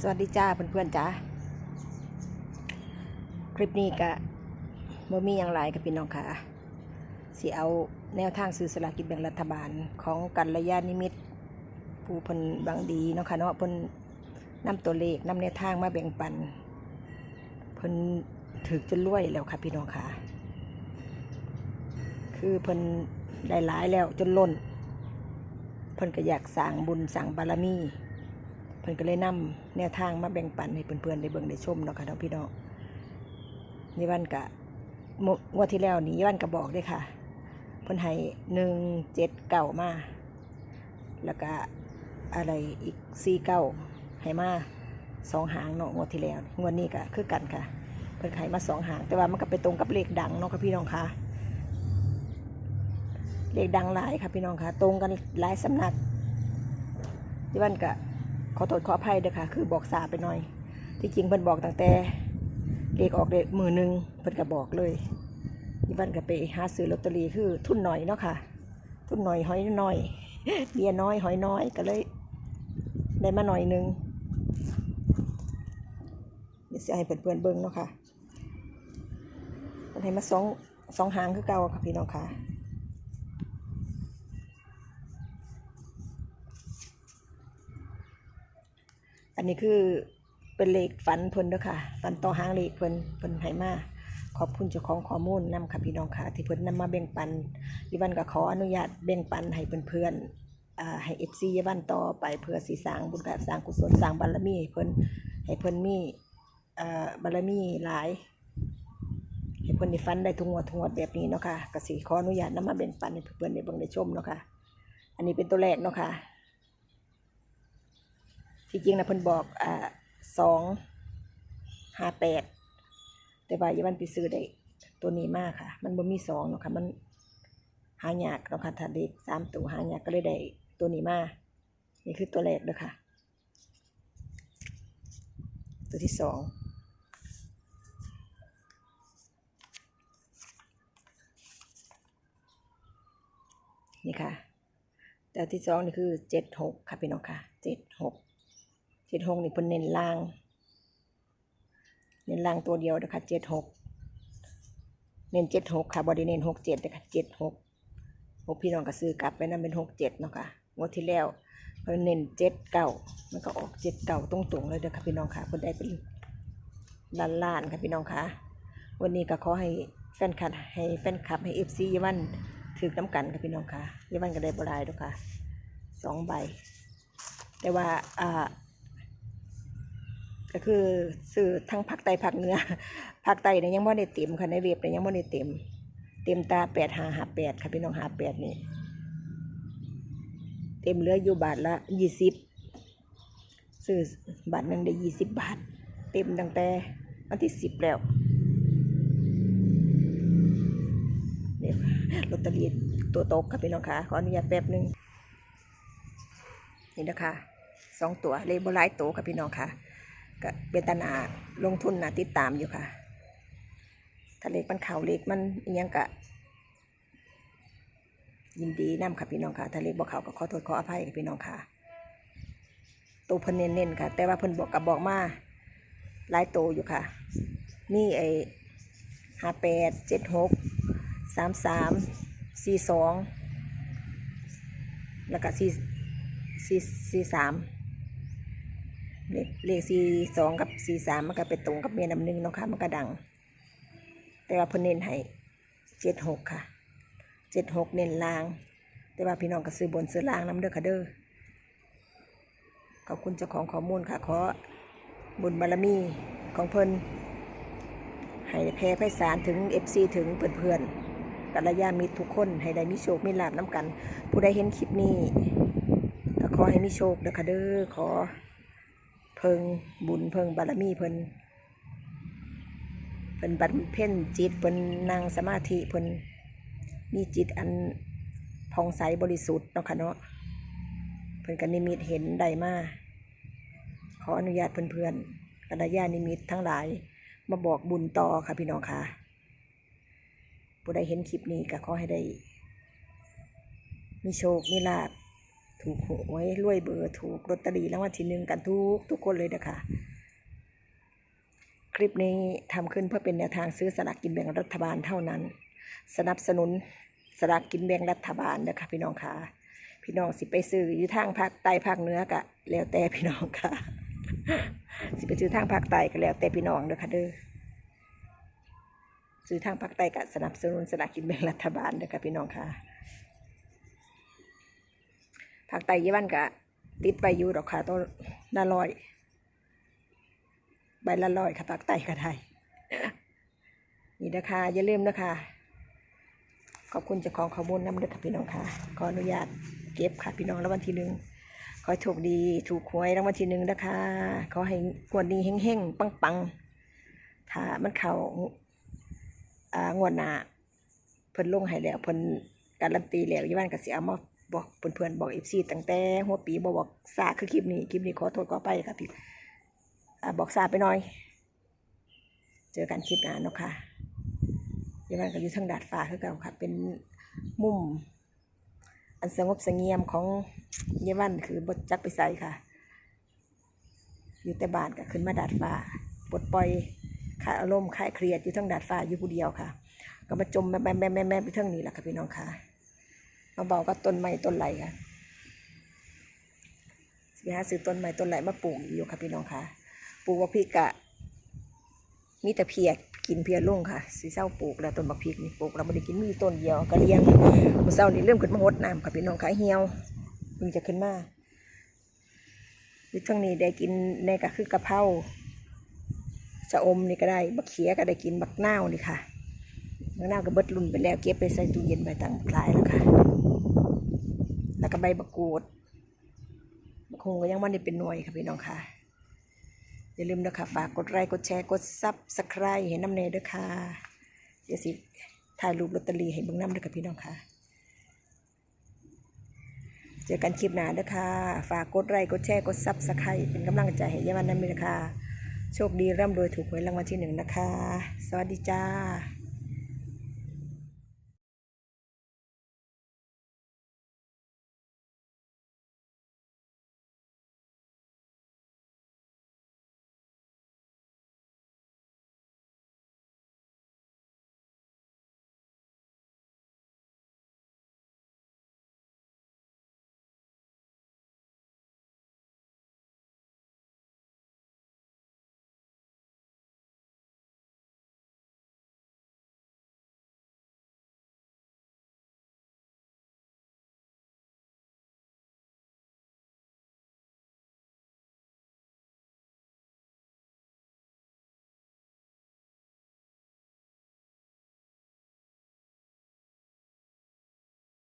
สวัสดีจ้าเพื่อนๆจ้าคลิปนี้ก็บ่มีอย่างไรกับพี่น้องค่ะสิเอาแนวทางซื้อสลากกินแบ่งรัฐบาลของกัลยาณิมิตผู้พนบางดีเนาะค่ะเนาะพนนำตัวเลขนำแนวทางมาแบ่งปันพนถือจนรวยแล้วค่ะพี่น้องค่ะ คือพนได้หลายแล้วจนล้นพนก็อยากสร้างบุญสร้างบารมี พิ่นก็เลยนำแนวทางมาแบ่งปันให้เพื่อนๆได้เบิ่งได้ชมเนาะค่ะเนาะพี่น้องนี่วันกะงวดที่แล้วนี่วันก็บอกด้วยค่ะเพิ่นให้หนึ่งเจ็ดเก้ามา แล้วก็อะไรอีกสี่เก้าให้มาสองหางเนาะงวดที่แล้วงวดนี้ก็คือกันค่ะเพิ่นให้มาสองหาง แต่ว่ามันก็ไปตรงกับเลขดังเนาะค่ะพี่น้องคะเลขดังหลายค่ะพี่น้องคะตรงกันหลายสำนักที่วันก็ ขอโทษขออภัยเด้อค่ะ คือบอกสาไปหน่อย ที่จริงเพิ่นบอกตั้งแต่เลขออกเด็กมือหนึ่งเพิ่นก็บอกเลยที่บ้านก็ไปหาซื้อลอตเตอรี่คือทุนหน่อยเนาะค่ะ ทุนหน่อยหอยน้อยเบียน้อยหอยน้อยก็เลย ได้มาหน่อยหนึงเดี๋ยวสิให้เพื่อนๆเบิ่งเนาะค่ะเพิ่นให้มาสองสองหางคือเก่าค่ะพี่น้องค่ะ อันนี้คือเป็นเลขฝันเพิ่นด้อค่ะฝันต่อหางเลขเพิ่นเพิ่นให้มาขอบคุณเจ้าของข้อมูลนำค่ะพี่น้องค่ะ ที่เพิ่นนำมาแบ่งปันยีวันก็ขออนุญาตแบ่งปันให้เพื่อนๆอ่าให้ FC ยีวันต่อไปเพื่อสิสร้างบุญกับสร้างกุศลสร้างบารมีให้เพิ่นให้เพิ่นมีอ่าบารมีหลายให้เพิ่นได้ฟันได้ทุงวดทุงวดแบบนี้เนาะค่ะก็สิขออนุญาตนำมาแบ่งปันให้เพื่อนๆได้เบิ่งได้ชมเนาะค่ะอันนี้เป็นตัวแรกเนาะค่ะ ที่จริงนะเพิ่นบอกอ่าสองห้าแปดแต่ว่าอย่ามันไปซื้อได้ตัวนี้มากค่ะ มันบ่มีสองเนาะค่ะมันหายากเนาะค่ะถ้าเด็กสามตัวหายากก็เลยได้ตัวนี้มานี่คือตัวแรกเด้อค่ะ ตัวที่สองนี่ค่ะแต่ที่สองนี่คือเจ็ดหกค่ะพี่น้องค่ะเจ็ดหก เจ็ดหกนี่เพิ่นเน้นล่าง เน้นล่างตัวเดียวนะคะเจ็ดหกเน้นเจ็ดหกค่ะบอดี้เน้นหกเจ็ดนะคะเจ็ดหกพวกพี่น้องก็ซื้อกลับไปนั่นเป็นหกเจ็ดเนาะค่ะงวดที่แล้วเพิ่นเน้นเจ็ดเก้ามันก็ออกเจ็ดเก้าตรงๆเลยเด้อค่ะพี่น้องค่ะเพิ่นได้เป็นล้านล้านค่ะพี่น้องค่ะ วันนี้ก็ขอให้แฟนคลับให้แฟนคลับให้เอฟซียวันถือน้ำกันค่ะพี่น้องค่ะยวันก็ได้บรายด้วยค่ะสองใบ แต่ว่าอ่า ก็คือซื้อทั้งภาคใต้ภาคเหนือภาคใต้เนี่ยยังไม่ได้เต็มค่ะในเว็บเนี่ยยังไม่ได้เต็ม เต็มตาแปดหาหาแปดค่ะพี่น้องหาแปดนี่เต็มเหลืออยู่บาทละยี่สิบซื้อบาทหนึ่งได้ยี่สิบบาท เต็มตั้งแต่วันที่สิบแล้วเนี่ยลอตเตอรี่ตัวโตกค่ะพี่น้องค่ะขออนุญาตแป๊บหนึงนี่นะคะสองตัวเลขบลายตัวค่ะพี่น้องค่ะ ก็เป็นตนาลงทุนนะติดตามอยู่ค่ะ ถ้าเลขมันเข่าเลขมันอิหยังกะยินดีนํค่ะพี่น้องค่ะ ถ้าเลขบอกเขาก็ขอโทษขออภัยค่ะพี่น้องค่ะตัวเพิ่นเน้นๆค่ะ แต่ว่าเพิ่นบอกกับบอกมาหลายตัวอยู่ค่ะ นี่ไอ้ห้าแปดเจ็ดหกสามสามสี่สองแล้วก็สี่สี่สี่สาม เลขเลขสี่สองกับสี่สามมันก็ไปตรงกับเมียนำหนึ่งเนาะค่ะมันก็ดัง แต่ว่าเพิ่นเน้นให้เจ็ดหกค่ะเจ็ดหกเน้นล่าง แต่ว่าพี่น้องก็ซื้อบนซื้อล่างน้ำเด้อค่ะเด้อขอบคุณเจ้าของข้อมูลค่ะขอบุญบารมีของเพิ่นให้แพร่ไพศาลถึงเอฟซีถึงเพื่อนๆกัลยาณมิตรทุกคน ให้ได้มีโชคมีลาบน้ำกัน ผู้ใดเห็นคลิปนี้ก็ขอให้มีโชคเด้อค่ะเด้อขอ เพิงบุญเพิงบารมีเพิ่นเพิ่นบันเพ่นจิตเพิ่นนั่งสมาธิเพิ่นมีจิตอันผ่องใสบริสุทธิ์เนาะค่ะเนาะเพิ่นก็นิมิตเห็นได้มาขออนุญาตเพื่อนๆกัลยาณนิมิตทั้งหลาย มาบอกบุญต่อค่ะพี่น้องค่ะผู้ใดเห็นคลิปนี้ก็ขอให้ได้ มีโชค มีลาภ ถูกหวยรวยเบอร์ถูกลอตเตอรี่รางวัลที่หนึ่งกันทุกทุกคนเลยนะคะคลิปนี้ทำขึ้นเพื่อเป็นแนวทางซื้อสลากกินแบ่งรัฐบาลเท่านั้น สนับสนุนสลากกินแบ่งรัฐบาลนะคะพี่น้องค่ะ พี่น้องสิไปซื้ออยู่ทางภาคใต้ภาคเหนือกะแล้วแต่พี่น้องค่ะ สิไปซื้อทางภาคใต้ก็แล้วแต่พี่น้องเด้อค่ะเด้อซื้อทางภาคใต้ก็สนับสนุนสลากกินแบ่งรัฐบาลเด้อค่ะพี่น้องค่ะ ภาคใต้ยี่วันก็ติดไปอยู่ดอกค่ะต้นละร้อยใบละร้อยค่ะภาคใต้ก็ได้นี่นะคะอย่าลืมนะคะขอบคุณเจ้าของข้อมูลนำด้วยค่ะพี่น้องค่ะขออนุญาตเก็บค่ะพี่น้องรางวัลที่หนึ่งขอโชคดีถูกหวยรางวัลที่หนึ่งนะคะขอให้งวดนี้เฮงๆ ปังๆ ถ้ามันเข่าอ่างวดหน้าเพิ่นลงให้แล้วเพิ่นการันตีแล้วยี่วันก็สิเอามา บอกเพื่อนๆบอกเอฟซีตั้งแต่หัวปีบ่บอกซาคือคลิปนี้คลิปนี้ขอโทษขอไปค่ะพี่บอกซาไปหน่อย เจอกันคลิปหน้าเนาะค่ะยายวันก็อยู่ทางดาดฟ้าคือเก่าค่ะ เป็นมุม อันสงบสงี่ยมของยายวันคือบดจักไปใส่ค่ะ อยู่แต่บ้านก็ขึ้นมาดาดฟ้าปลดปล่อยขายอารมณ์ขายเครียดอยู่ทั้งดาดฟ้าอยู่ผู้เดียวค่ะ ก็มาจมแม่แม่แม่แม่แม่ไปทั้งนี้แหละค่ะพี่น้องค่ะ มาเบาก็ต้นไม้ต้นไหลค่ะสิหาซื้อต้นไม้ต้นไหลมาปลูกอยู่ค่ะพี่น้องค่ะ ปลูกว่าพริกกะมีแต่เพียกินเพียลุ่งค่ะสีเศร้าปลูกแล้วต้นบักพริกนี่ปลูกเราไม่ได้กินมีต้นเดียวก็เลี้ยงมื้อเศร้านี่เริ่มขึ้นมาหดน้ำค่ะพี่น้องขายเหี่ยวเพิ่งจะขึ้นมาอยู่ทั้งนี้ได้กินในก็คือกะเพราชะอมนี่ก็ได้บักเขียก็ได้กินบักนาวนี่ค่ะ บักนาวก็เบิดรุ่นไปแล้วเก็บไปใส่ตู้เย็นไปตั้งหลายแล้วค่ะ แล้วก็ใบบักกูดบักคงก็ยังมันได้เป็นหน่วยค่ะพี่น้องค่ะ อย่าลืมนะคะฝากกดไลค์กดแชร์กดซับสไครต์เห็นน้ำเนยด้วยค่ะเดี๋ยวสิถ่ายรูปลอตเตอรี่ให้เบิ่งน้ำด้วยค่ะพี่น้องค่ะ เจอกันคลิปหน้าด้วยค่ะ ฝากกดไลค์กดแชร์กดซับสไครต์เป็นกำลังใจให้ยายวันน้ำมีนะคะโชคดีร่ำรวยถูกหวยรางวัลที่หนึ่งนะคะ สวัสดีจ้า